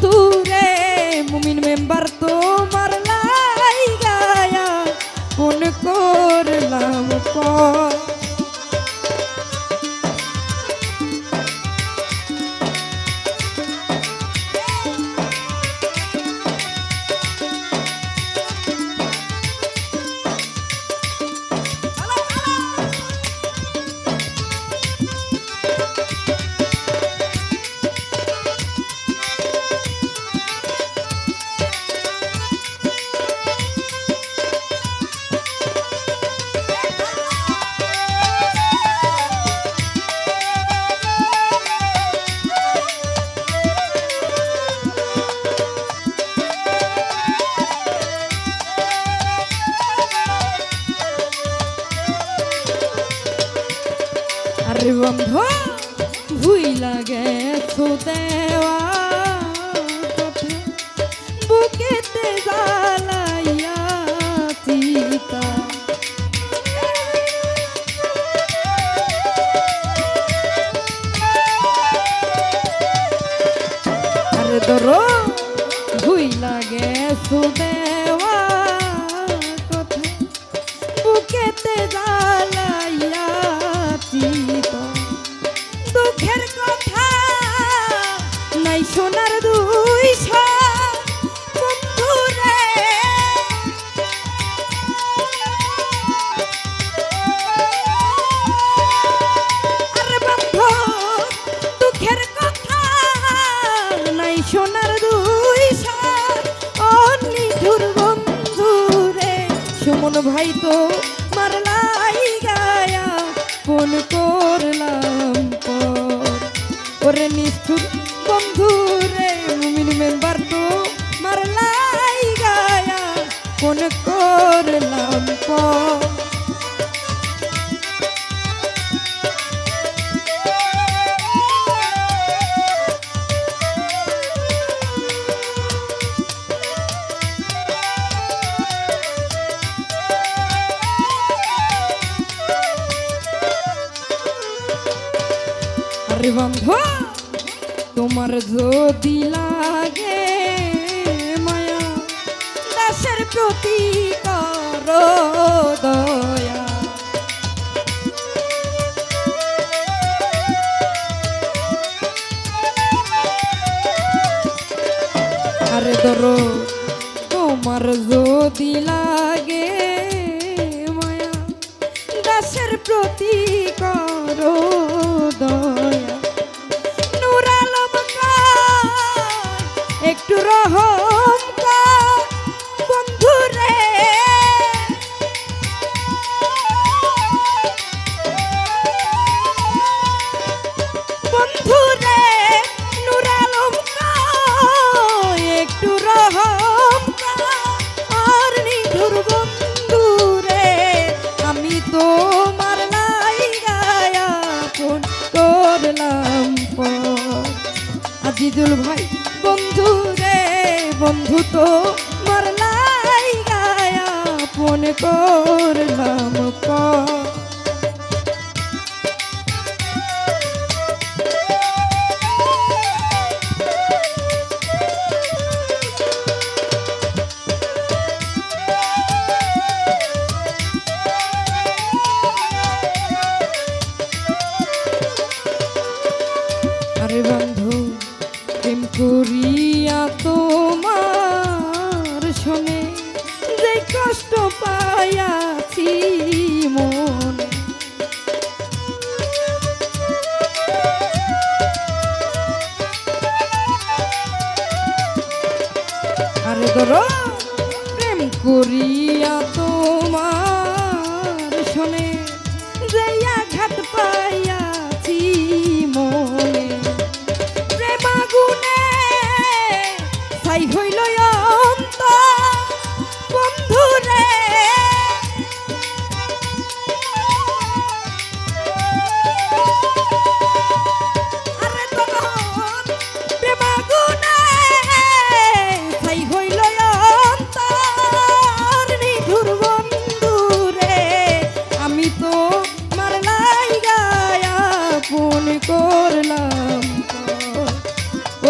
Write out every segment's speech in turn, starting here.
বন্ধুর बंधो भूला गए तो देवा সুমন ভাই তো মারলাই গায়া কোন করলাম ওরে নিষ্ঠুর বন্ধু আরে তোমার যদি লাগে মায়া, দাসের প্রতি করো দয়া। আরে ধরো, তোমার যদি লাগে মায়া, দাসের প্রতি করো দয়া। একটু রহম বন্ধু রে। বন্ধু রে নূর আলম খান, একটু রহম আর নিধুর বন্ধু রে আমি তোমার লাইগায়া ফোন করলাম পর আজিজুল ভাই বন্ধু তো মার লাইগায়া ফোন করলাম পর। আরে ধরো প্রেম করিয়া তোমার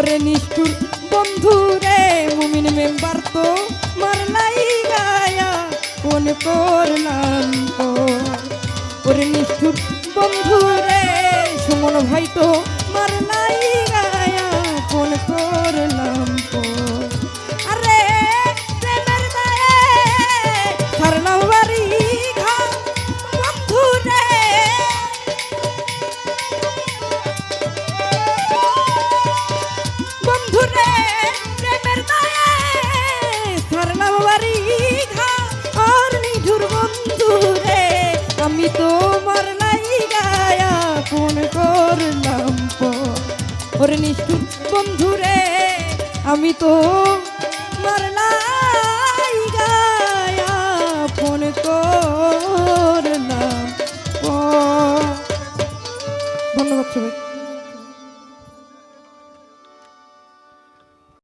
ওরে নিষ্ঠুর বন্ধু রে মুমিন মেম্বার তো মার গায়া, কোন করলাম ওরে নিষ্ঠুর বন্ধু রে সুমন ভাই তো মার লাইগায়া কোন করলাম ওর নিষ্ঠুর বন্ধুরে আমি তো মার